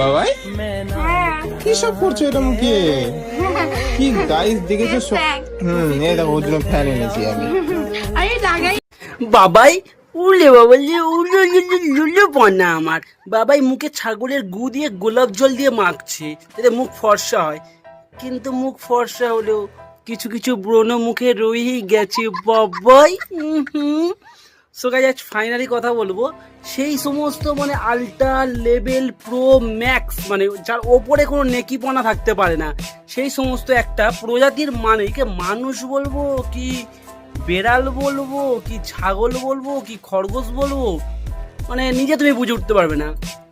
বাবাই? হ্যাঁ। কি সব করছ এটা মুখে? কি গাইস দেখেছ হুম এই দেখো ওর জন্য ফ্যান এনেছি আমি। আরে লাগাই বাবাই উলে বাবা উলে পনা আমার। বাবাই মুখে ছাগলের গু দিয়ে গোলাপ জল দিয়ে মাখছে যাতে মুখ ফর্সা হয়। কিন্তু মুখ ফর্সা হলেও কিছু কিছু ব্রণ মুখে রয়েই গেছে বাবাই। সো গাইজ আজ ফাইনালি কথা বলব। সেই সমস্ত মানে আল্ট্রা লেভেল প্রো ম্যাক্স মানে যার ওপরে কোনো নেকিপনা থাকতে পারে না, সেই সমস্ত একটা প্রজাতির মানে কে মানুষ বলব, কি বেড়াল বলব, কি ছাগল বলব, কি খরগোশ বলব মানে নিজে তুমি বুঝে উঠতে পারবে না।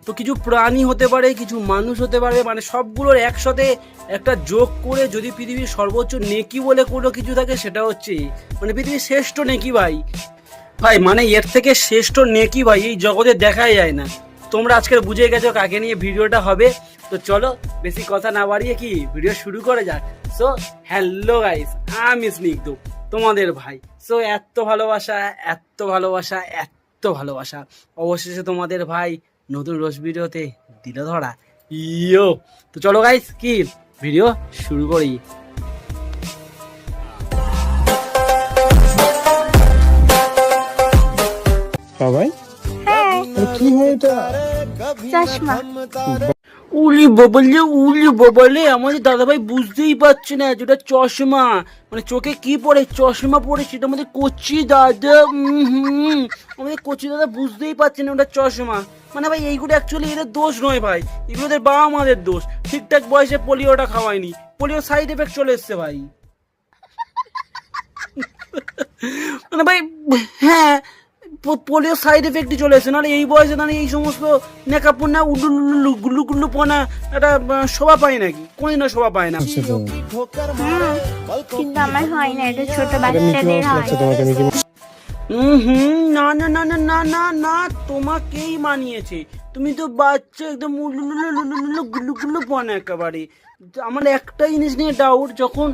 তো কিছু প্রাণী হতে পারে, কিছু মানুষ হতে পারে মানে সবগুলোর একসাথে একটা যোগ করে যদি পৃথিবীর সর্বোচ্চ নেকি বলে কোনো কিছু থাকে, সেটা হচ্ছে মানে পৃথিবীর শ্রেষ্ঠ নেকি ভাই। ভাই মানে এর থেকে শ্রেষ্ঠ নেকি ভাই, এই জগতে দেখাই যায় না। তোমরা আজকের বুঝে গেছো কাকে নিয়ে ভিডিওটা হবে। তো চলো, বেশি কথা না বাড়িয়ে কি ভিডিও শুরু করে যাক। সো হ্যালো গাইস আমি স্নিগ্ধ, তোমাদের ভাই। সো এত ভালোবাসা এত ভালোবাসা এত ভালোবাসা। অবশেষে তোমাদের ভাই নতুন রোজ ভিডিওতে দিল ধরা। ইয়ো তো চলো গাইস কি? ভিডিও শুরু করি। কি হয় এটা চশমা। উলি বাবালে উলি বাবালে আমাদের দাদাভাই বুঝতেই পারছে না যেটা চশমা। মানে চোখে কি পড়ে চশমা পড়ে সেটা আমাদের কচি দাদা হুম। আমাদের কচি দাদা বুঝতেই পারছে না ওটা চশমা। মানে ভাই এইগুলো অ্যাকচুয়ালি এদের দোষ নয় ভাই। এগুলো ওদের বাবা মাদের দোষ। ঠিকঠাক বয়সে পোলিওটা খাওয়ায়নি। পোলিও সাইড এফেক্ট চলে এসছে ভাই। মানে ভাই হ্যাঁ পোলিও সাইড এফেক্টই চলে এসেছে নাহলে এই বয়সে দাঁড়িয়ে এই সমস্ত নেকাপন্না গুল্লু গুল্লু পনা একটা শোভা পায় নাকি? কোনদিনও শোভা পায় না। কিন্তু আমার হয় না এটা ছোট বাচ্চাদের হয়। হুম না না না না না না না, তোমাকেই মানিয়েছে। তুমি তো বাচ্চা, একদম গুল্লু গুল্লু পনা একেবারে। আমার একটা জিনিস নিয়ে ডাউট যখন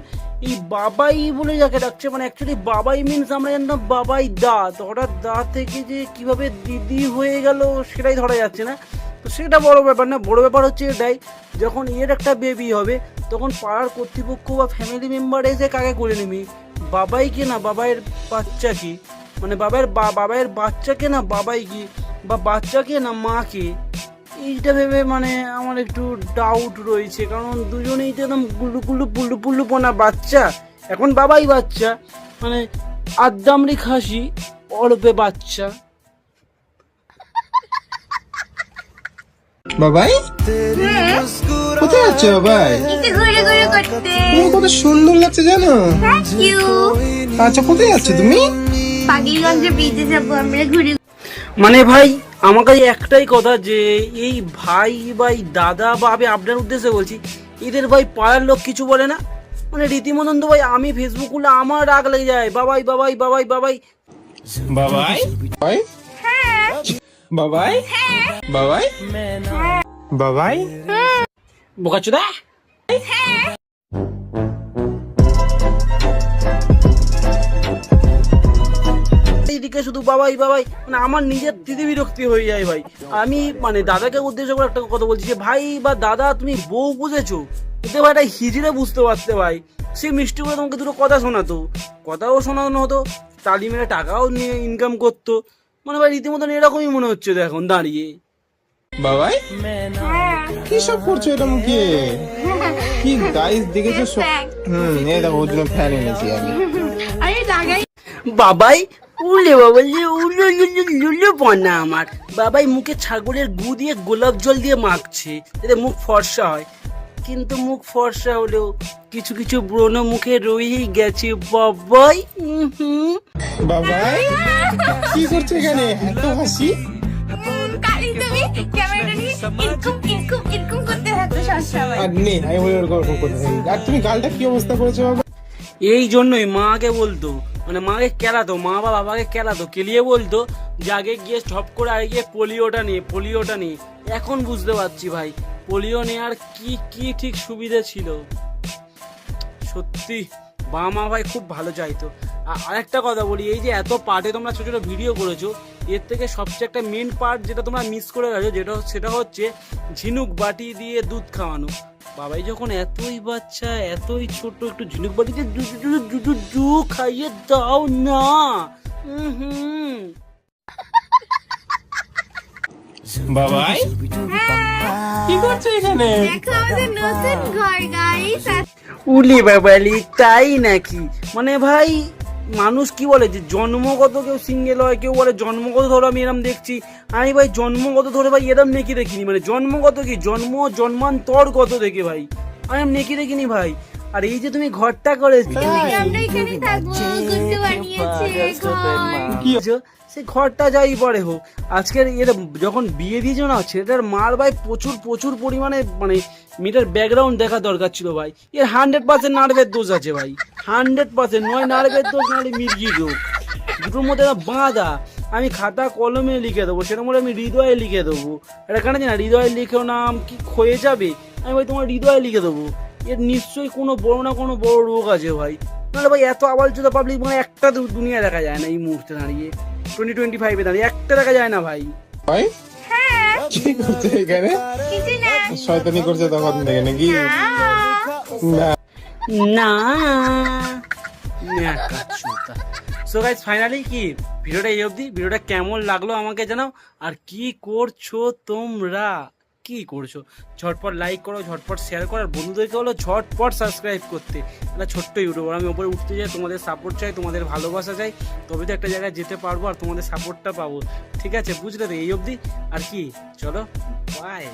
এই বাবাই বলে যাকে ডাকছে মানে অ্যাকচুয়ালি বাবাই মিনস আমরা জানতাম বাবাই দা। তো হঠাৎ দা থেকে যে কীভাবে দিদি হয়ে গেল, সেটাই ধরা যাচ্ছে না। তো সেটা বড় ব্যাপার না, বড় ব্যাপার হচ্ছে এটাই, যখন এর একটা বেবি হবে, তখন পাড়ার কর্তৃপক্ষ বা ফ্যামিলি মেম্বার এসে কাকে করে নিবি? বাবাই কি না, বাবাইয়ের বাচ্চা কি মানে বাবার বা বাবাইয়ের বাচ্চাকে না বাবাই কি বা বাচ্চাকে না মাকে এইটা ভেবে মানে আমার একটু ডাউট রয়েছে। কারণ দুজনেই তো একদম গুল্লু গুল্লু পুল্লু পুল্লু পোনা বাচ্চা। এখন বাবাই বাচ্চা মানে আদ্দামরি খাসি অল্পে বাচ্চা। বাবাই? কোথায় যাচ্ছ বাবাই? একটু ঘুরে ঘুরে করতে। তুমি কত সুন্দর লাগছে জানো? আচ্ছা কোথায় যাচ্ছ তুমি? পাগলিগঞ্জে ব্রিজে যাব আমরা ঘুরে মানে ভাই আমার কাছে একটাই কথা যে এই ভাই ভাই দাদা বা আমি আপনার উদ্দেশ্যে বলছি এদের ভাই পাড়ার লোক কিছু বলে না? মানে রীতিমতন তো ভাই আমি ফেসবুক খুলে আমার রাগ লেগে যায় বাবাই বাবাই বাবাই বাবাই। বাবাই? বাবাই? বাবাই? বাবাই? বাবাই? বোকাচোদা? এইদিকে শুধু বাবাই বাবাই মানে আমার নিজের দিদি বিরক্তি হয়ে যায় ভাই। আমি মানে দাদাকে উদ্দেশ্য করে একটা কথা বলছি যে ভাই বা দাদা তুমি বউ বুঝেছ? এতে ভাই এটা হিজড়ে বুঝতে পারতে ভাই। সে মিষ্টি করে তোমাকে দুটো কথা শোনাতো। কথাও শোনানো হতো তালি মেরে টাকাও নিয়ে ইনকাম করতো। মানে ভাই রীতিমতন এরকমই মনে হচ্ছে তো এখন দাঁড়িয়ে। বাবাই? কি সব করছ এটা মুখে? কি গাইস দেখেছ সব? হুম এই দেখো ওর জন্য ফ্যান এনেছি আমি। আরে লাগাই বাবাই উলে বাবালে উলে লুলে লুলে পনা আমার। বাবাই মুখে ছাগলের গু দিয়ে গোলাপ জল দিয়ে মাখছে যাতে মুখ ফর্সা হয়। কিন্তু মুখ ফর্সা হলেও কিছু কিছু ব্রণ মুখে রয়েই গেছে বাবাই হুম। বাবাই কি করছ এখানে? এত হাসি? কালি তুমি ক্যামেরাটা নিয়ে এরকম এরকম এরকম করতে থাকো সবসময় আর নে আমি বলি ওরকম ওরকম করতে থাকি। আর তুমি গালটা কি অবস্থা করেছ বাবা? এই জন্যই মাকে বলতো মানে মাকে কেলাতো মা বা বাবাকে কেলাতো কেলিয়ে বলতো যে আগে গিয়ে ঠপ করে আগে গিয়ে পোলিওটা নিয়ে পোলিওটা নিয়ে। এখন বুঝতে পারছি ভাই, পোলিও নেওয়ার কি কি ঠিক সুবিধে ছিল? সত্যি, বাবা মা ভাই খুব ভালো চাইতো। আর আরেকটা কথা বলি, এই যে এত পার্টে তোমরা ছোট ছোটো ভিডিও করেছ, এর থেকে সবচেয়ে একটা মেন পার্ট যেটা তোমরা মিস করে গেছো, যেটা সেটা হচ্ছে ঝিনুক বাটি দিয়ে দুধ খাওয়ানো। বাবাই যখন এতই বাচ্চা এতই ছোট একটু ঝিনুক বাটিতে জু জু জু জু জু জু খাইয়ে দাও না। বাবাই? কি করছ এখানে? দেখো আমাদের নতুন ঘর গাইস উলি বাবালি তাই নাকি? মানে ভাই মানুষ কি বলে যে জন্মগত কেউ সিঙ্গেল হয়, কেউ বলে জন্মগত ধরো আমি এরম দেখছি। আমি ভাই, জন্মগত ধরে ভাই এরম নেকি দেখিনি। মানে জন্মগত কি? জন্ম জন্মান্তর কত দেখে ভাই। আমি নেকি দেখিনি ভাই। আর এই যে তুমি ঘরটা করেছ সে ঘরটা যাই পরে হোক আজকের এর যখন বিয়ে দিয়েছ না ছেলেটার মার ভাই প্রচুর প্রচুর পরিমাণে মানে মেয়েটার ব্যাকগ্রাউন্ড দেখা দরকার ছিল ভাই। এর হান্ড্রেড পার্সেন্ট নার্ভের দোষ আছে ভাই। হান্ড্রেড পার্সেন্ট নয় নার্ভের দোষ নাহলে মির্গি রোগ দুটোর মধ্যে একটা বাঁধা। আমি খাতা কলমে লিখে দেবো সেরকম আমি হৃদয়ে লিখে দেবো। এটা কেন জানি না হৃদয়ে লিখেও নাম কি ক্ষয়ে যাবে? আমি ভাই তোমার হৃদয়ে লিখে দেবো। এর নিশ্চয়ই কোনো বড় না কোনো বড় রোগ আছে ভাই। নাহলে ভাই এত আবাল চোদা পাবলিক মানে একটা দু- দুনিয়া দেখা যায় না এই মুহূর্তে দাঁড়িয়ে। টোয়েন্টি টোয়েন্টি ফাইভে দাঁড়িয়ে একটা দেখা যায় না ভাই। ভাই? কি করছ এখানে? না। শয়তানি করছে তখন থেকে নাকি? না। না। সো গাইজ ফাইনালি কি? ভিডিওটা এই অবধি। ভিডিওটা কেমন লাগল আমাকে জানাও। আর কি করছ তোমরা? কি করছ? ঝটপট লাইক করো, ঝটপট শেয়ার করো, আর বন্ধুদেরকে হলো ঝটপট সাবস্ক্রাইব করতে। একটা ছোট্ট ইউটিউবার, আমি ওপরে উঠতে যাই, তোমাদের সাপোর্ট চাই, তোমাদের ভালোবাসা চাই তবে তো একটা জায়গায় যেতে পারব আর তোমাদের সাপোর্টটা পাবো। ঠিক আছে? বুঝলে তো? এই অবধি। আর কি? চলো বাই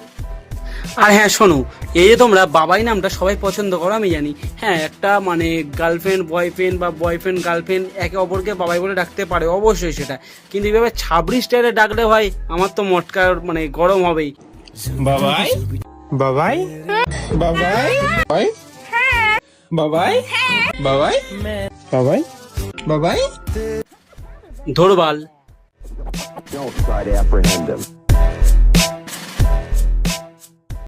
আর হ্যাঁ শোনো, এই যে তোমরা বাবাই নামটা সবাই পছন্দ করো, আমি জানি। হ্যাঁ একটা মানে গার্লফ্রেন্ড বয়ফ্রেন্ড বা বয়ফ্রেন্ড গার্লফ্রেন্ড একে অপরকে বাবাই বলে ডাকতে পারে, অবশ্যই সেটা। কিন্তু এইভাবে ছাবড়ি স্টাইলে ডাকলে ভাই, আমার তো মটকার মানে গরম হবেই। বাবাই? বাবাই? বাবাই? বাবাই? বাবাই? বাবাই? বাবাই? বাবাই? ধরবাল। Don't try to apprehend him.